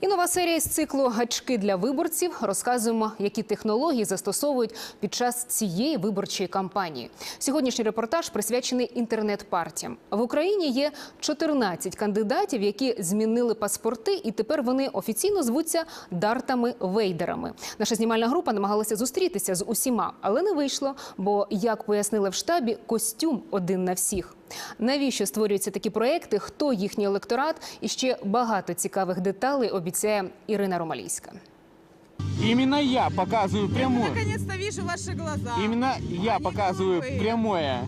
І нова серія з циклу Гачки для виборців. Розказуємо, які технології застосовують під час цієї виборчої кампанії. Сьогоднішній репортаж присвячений інтернет-партіям. В Україні є 14 кандидатів, які змінили паспорти, і тепер вони офіційно звуться дартами-вейдерами. Наша знімальна група намагалася зустрітися з усіма, але не вийшло. Бо, як пояснили в штабі, костюм один на всіх. Навіщо створюються такі проекти? Хто їхній електорат? І ще багато цікавих деталей обіцяє Ірина Ромалійська. Именно я показываю прямую. Наконец-то вижу ваши глаза. Именно я Они показываю глупые. прямое.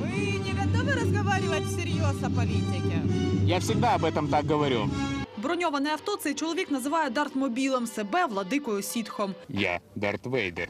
Вы не готовы разговаривать всерьез о политике? Я всегда об этом так говорю. Броньоване авто цей чоловік називає дартмобілем, себе владикою сітхом. Я Дарт Вейдер,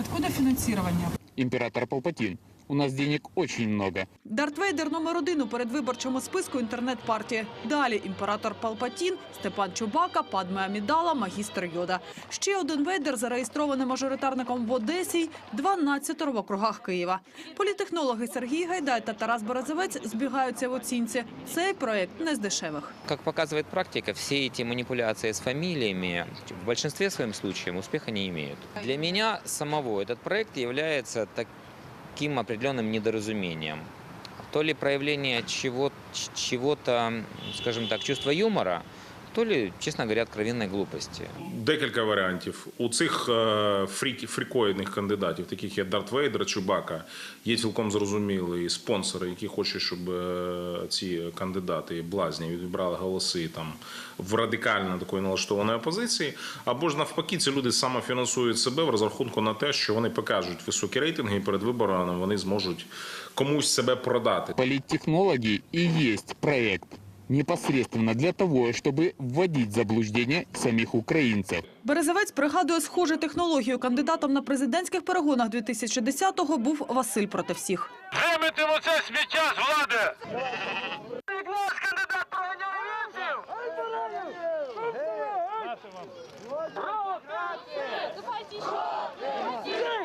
Откуда финансирование? император Палпатин. У нас денег очень много. Дарт Вейдер номер один у передвиборчому списку інтернет-партії. Далі імператор Палпатін, Степан Чубака, Падме Амідала, магістр Йода. Ще один Вейдер зареєстрований мажоритарником в Одесі, й 12 в округах Києва. Політехнологи Сергій Гайдай та Тарас Березовець збігаються в оцінці. Цей проект не з дешевих. Как показывает практика, все эти манипуляции с фамилиями в большинстве своем случаев успеха не имеют. Для меня самого этот проект является таким определенным недоразумением. То ли проявление чего-то, чего-то, скажем так, чувства юмора, то ли, честно говоря, откровенной глупости. Декілька варіантів. У цих е, фрік, фрікоїдних кандидатів, таких як Дарт Вейдер, Чубака, є цілком зрозумілі спонсори, які хочуть, щоб е, ці кандидати блазні відбирали голоси там в радикально такої налаштованої опозиції. Або ж навпаки, ці люди самофінансують себе в розрахунку на те, що вони покажуть високі рейтинги, і перед виборами вони зможуть комусь себе продати. Политтехнологи и есть проект непосредственно для того, чтобы вводить в заблуждение самих украинцев. Березовець пригадує схожу технологію. Кандидатом на президентських перегонах 2010-го був Василь проти всіх. Вимити в оце сміття з влади! Кандидат проганяв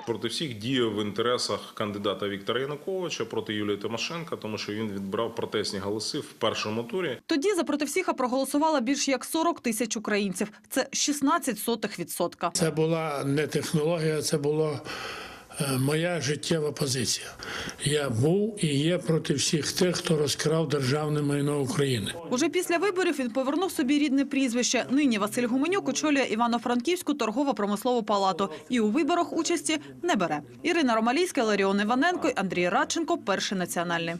Проти всіх діяв в інтересах кандидата Віктора Януковича проти Юлії Тимошенка, тому що він відбирав протестні голоси в першому турі. Тоді за проти всіха проголосувало більш як 40 тисяч українців. Це 16 сотих відсотка. Це була не технологія, це була е, моя життєва позиція. Я був і є проти всіх тих, хто розкрав державне майно України. Уже після виборів він повернув собі рідне прізвище. Нині Василь Гуменюк очолює Івано-Франківську торгово-промислову палату і у виборах участі не бере. Ірина Ромалійська, Ларіон Іваненко, Андрій Радченко, перший національний.